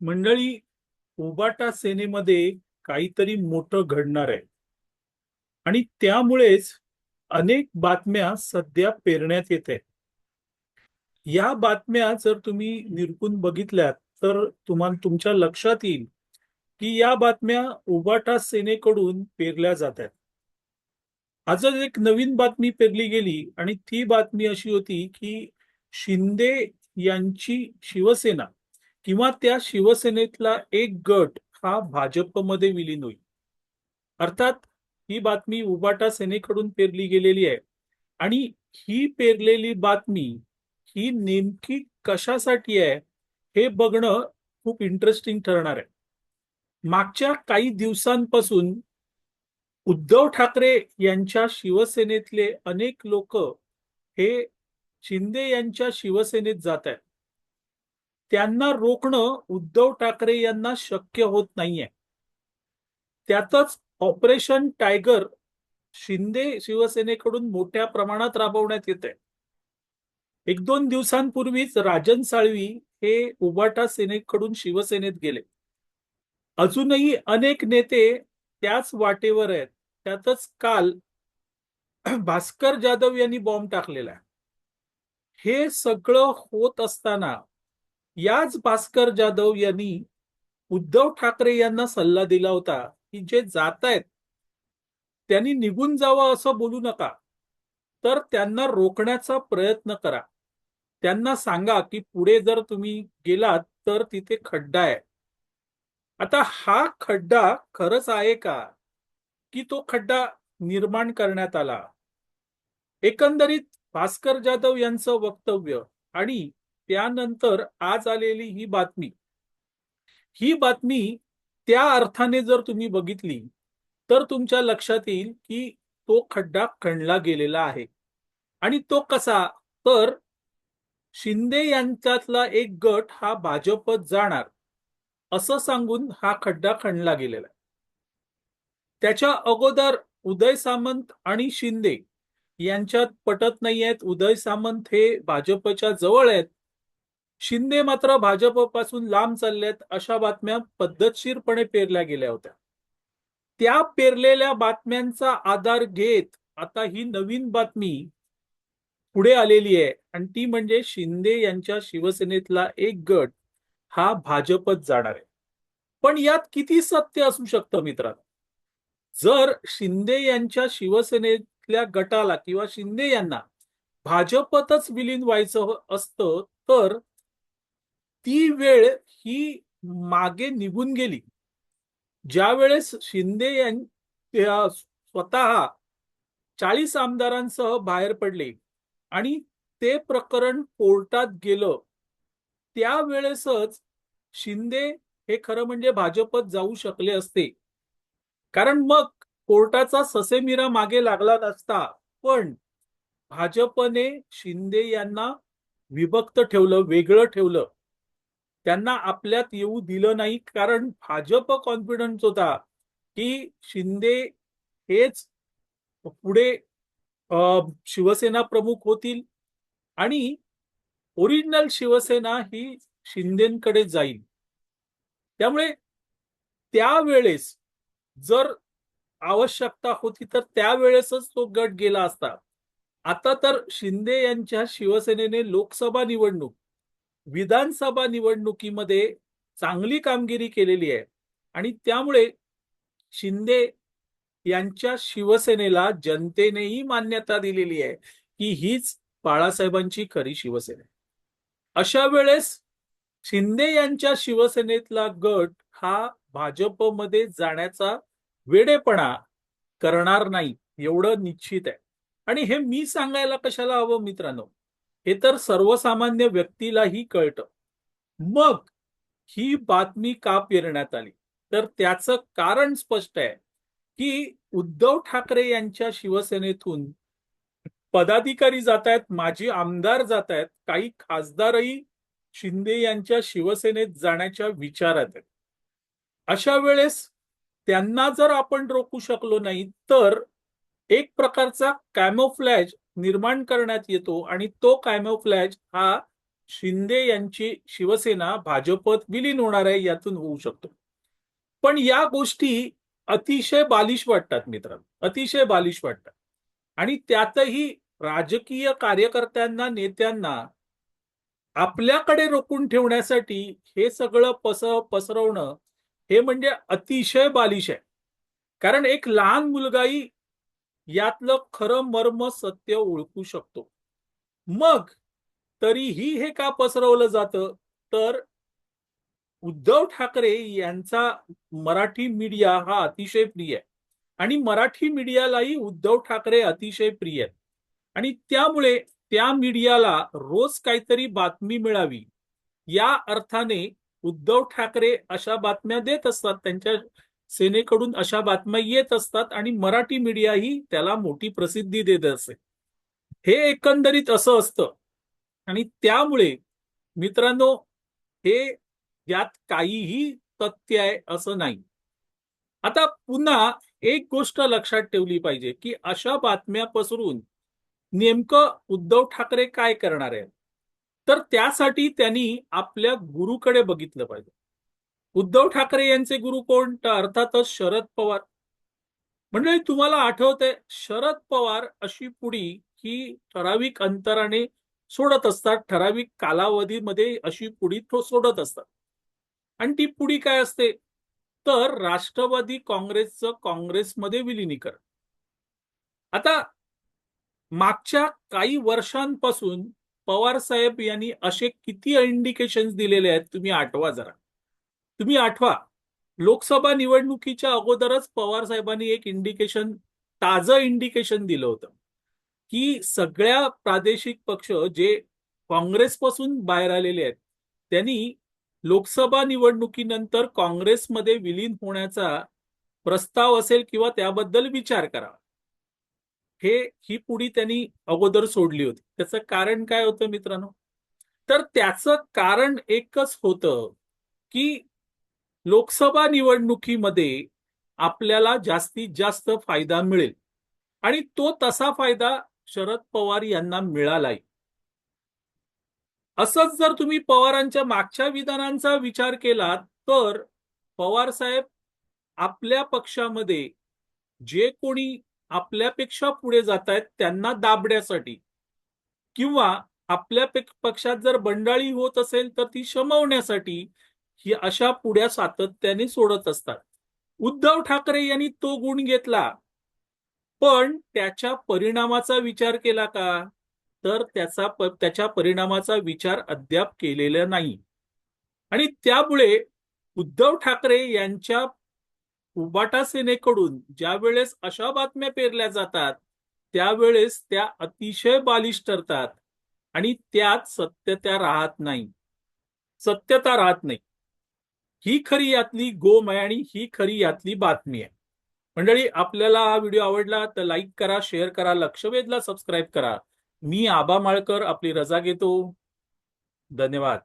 मंडळी उबाटा सेनेमध्ये काहीतरी मोठं घडणार आहे. आणि त्यामुळेच अनेक बातम्या सध्या पेरण्यात येत आहेत. या बातम्या जर तुम्ही निरकून बघितल्यात तर तुम्हाला तुमच्या लक्षात येईल की या बातम्या उबाटा सेनेकडून पेरल्या जात आहेत. आजच एक नवीन बातमी पेरली गेली आणि ती बातमी अशी होती की शिंदे यांची शिवसेना किंवा त्या शिवसेनेतला एक गट हा भाजपमध्ये विलीन होईल. अर्थात ही बातमी उबाटा सेनेकडून पेरली गेलेली आहे. आणि ही पेरलेली बातमी ही नेमकी कशासाठी आहे हे बघणं खूप इंटरेस्टिंग ठरणार आहे. मागच्या काही दिवसांपासून उद्धव ठाकरे यांच्या शिवसेनेतले अनेक लोक हे शिंदे यांच्या शिवसेनेत जात आहेत. त्यांना रोखणं उद्धव ठाकरे यांना शक्य होत नाहीये. त्यातच ऑपरेशन टायगर शिंदे शिवसेनेकडून मोठ्या प्रमाणात राबवण्यात येत आहे एक दोन दिवसांपूर्वीच राजन साळवी हे उबाटा सेनेकडून शिवसेनेत गेले. अजूनही अनेक नेते त्याच वाटेवर आहेत. त्यातच काल भास्कर जाधव यांनी बॉम्ब टाकलेला हे सगळं होत असताना याच भास्कर जाधव यांनी उद्धव ठाकरे यांना सल्ला दिला होता की जे जात आहेत त्यांनी निघून जावं असं बोलू नका. तर त्यांना रोखण्याचा प्रयत्न करा. त्यांना सांगा की पुढे जर तुम्ही गेलात तर तिथे खड्डा आहे. आता हा खड्डा खरंच आहे का? की तो खड्डा निर्माण करण्यात आला? एकंदरीत भास्कर जाधव यांचं वक्तव्य आणि त्यानंतर आज आलेली ही बातमी. ही बातमी त्या अर्थाने जर तुम्ही बघितली तर तुमच्या लक्षात येईल की तो खड्डा खणला गेलेला आहे. आणि तो कसा? तर शिंदे यांच्यातला एक गट हा भाजपत जाणार असं सांगून हा खड्डा खणला गेलेला आहे. त्याच्या अगोदर उदय सामंत आणि शिंदे यांच्यात पटत नाही आहेत उदय सामंत हे भाजपच्या जवळ आहेत. शिंदे मात्र भाजपपासून लांब चालल्यात अशा बातम्या पद्धतशीरपणे पेरल्या गेल्या होत्या. त्या पेरलेल्या बातम्यांचा आधार घेत आता ही नवीन बातमी पुढे आलेली आहे आणि ती म्हणजे शिंदे यांच्या शिवसेनेतला एक गट हा भाजपत जाणार आहे. पण यात किती सत्य असू शकतं मित्रांनो? जर शिंदे यांच्या शिवसेनेतल्या गटाला किंवा शिंदे यांना भाजपतच विलीन व्हायचं असतं तर ती वेळ ही मागे निघून गेली. ज्या वेळेस शिंदे यां स्वतः चाळीस आमदारांसह बाहेर पडले आणि ते प्रकरण कोर्टात गेलं त्यावेळेसच शिंदे हे खरं म्हणजे भाजपत जाऊ शकले असते. कारण मग कोर्टाचा ससेमिरा मागे लागला नसता पण भाजपने शिंदे यांना विभक्त ठेवलं वेगळं ठेवलं. त्यांना आपल्यात येऊ दिलं नाही. कारण भाजप कॉन्फिडन्स होता की शिंदे हेच पुढे शिवसेना प्रमुख होतील आणि ओरिजिनल शिवसेना ही शिंदेकडे जाईल. त्यामुळे त्यावेळेस जर आवश्यकता होती तर त्यावेळेसच तो गट गेला असता. आता तर शिंदे यांच्या शिवसेनेने लोकसभा निवडणूक विधानसभा निवडणुकीमध्ये चांगली कामगिरी केलेली आहे. आणि त्यामुळे शिंदे यांच्या शिवसेनेला जनतेनेही मान्यता दिलेली आहे की हीच बाळासाहेबांची खरी शिवसेना अशा वेळेस शिंदे यांच्या शिवसेनेतला गट हा भाजपमध्ये जाण्याचा वेडेपणा करणार नाही एवढं निश्चित आहे. आणि हे मी सांगायला कशाला हवं मित्रांनो? हे तर सर्वसामान्य व्यक्तीलाही कळतं. मग ही बातमी का पेरण्यात आली? तर त्याचं कारण स्पष्ट आहे की उद्धव ठाकरे यांच्या शिवसेनेतून पदाधिकारी जात आहेत माजी आमदार जात आहेत काही खासदारही शिंदे यांच्या शिवसेनेत जाण्याच्या विचारात आहेत. अशा वेळेस त्यांना जर आपण रोखू शकलो नाही तर एक प्रकारचा कॅमोफ्लॅज निर्माण करण्यात येतो आणि तो कायमोफ्लॅज हा शिंदे यांची शिवसेना भाजपत विलीन होणार आहे यातून होऊ शकतो. पण या गोष्टी अतिशय बालिश वाटतात मित्रांनो अतिशय बालिश वाटतात. आणि त्यातही राजकीय कार्यकर्त्यांना नेत्यांना आपल्याकडे रोखून ठेवण्यासाठी हे सगळं पस पसरवणं हे म्हणजे अतिशय बालिश आहे. कारण एक लहान मुलगाही यातलं खरं मर्म सत्य ओळखू शकतो. मग तरीही हे का पसरवलं जातं? तर उद्धव ठाकरे यांचा मराठी मीडिया हा अतिशय प्रिय आहे. आणि मराठी मीडियालाही उद्धव ठाकरे अतिशय प्रिय आहेत. आणि त्यामुळे त्या मीडियाला रोज काहीतरी बातमी मिळावी. या अर्थाने उद्धव ठाकरे अशा बातम्या देत असतात. त्यांच्या सेनेकडून अशा बातम्या येत असतात आणि मराठी मीडिया ही त्याला मोठी प्रसिद्धी देत असते हे एकंदरीत असं असतं. आणि त्यामुळे मित्रांनो हे यात काहीही तथ्य आहे असं नाही. आता पुन्हा एक गोष्ट लक्षात ठेवली पाहिजे की अशा बातम्या पसरून नेमकं उद्धव ठाकरे काय करणार आहे तर त्यासाठी त्यांनी आपल्या गुरुकडे बघितलं पाहिजे. उद्धव ठाकरे यांचे गुरु कोण? तर अर्थातच शरद पवार. म्हणजे तुम्हाला आठवते शरद पवार अशी पुडी ही ठराविक अंतराने सोडत असतात. ठराविक कालावधीमध्ये अशी पुडी तो सोडत असतात. आणि ती पुढी काय असते? तर राष्ट्रवादी काँग्रेसचं काँग्रेसमध्ये विलिनीकरण. आता मागच्या काही वर्षांपासून पवार साहेब यांनी असे किती इंडिकेशन दिलेले आहेत तुम्ही आठवा जरा. तुम्ही आठवा लोकसभा निवडणुकीच्या अगोदरच पवार साहेबांनी एक इंडिकेशन ताजं इंडिकेशन दिलं होतं की सगळ्या प्रादेशिक पक्ष जे काँग्रेसपासून बाहेर आलेले आहेत त्यांनी लोकसभा निवडणुकीनंतर काँग्रेसमध्ये विलीन होण्याचा प्रस्ताव असेल किंवा त्याबद्दल विचार करावा. हे ही पुढी त्यांनी अगोदर सोडली होती. त्याचं कारण काय होतं मित्रांनो? तर त्याचं कारण एकच होतं की लोकसभा निवडणुकीमध्ये आपल्याला जास्तीत जास्त फायदा मिळेल. आणि तो तसा फायदा शरद पवार यांना मिळालाय. असंच जर तुम्ही पवारांच्या मागच्या विधानांचा विचार केला तर पवार साहेब आपल्या पक्षामध्ये जे कोणी आपल्यापेक्षा पुढे जात आहेत त्यांना दाबण्यासाठी किंवा आपल्या पक्षात जर बंडाळी होत असेल तर ती शमवण्यासाठी ही अशा पुढ्या सातत्याने सोडत असतात. उद्धव ठाकरे यांनी तो गुण घेतला. पण त्याच्या परिणामाचा विचार केला का? तर त्याचा त्याच्या परिणामाचा विचार अद्याप केलेला नाही. आणि त्यामुळे उद्धव ठाकरे यांच्या उबाटा सेनेकडून ज्या वेळेस अशा बातम्या पेरल्या जातात त्यावेळेस त्या अतिशय बालिश ठरतात आणि त्यात सत्यता राहत नाही. सत्यता राहत नाही. ही खरी यातली गोमय आणि ही खरी यातली बातमी आहे. मंडळी आपल्याला हा व्हिडिओ आवडला तर लाईक करा शेअर करा लक्षवेधला सबस्क्राईब करा. मी आबा माळकर आपली रजा घेतो. धन्यवाद.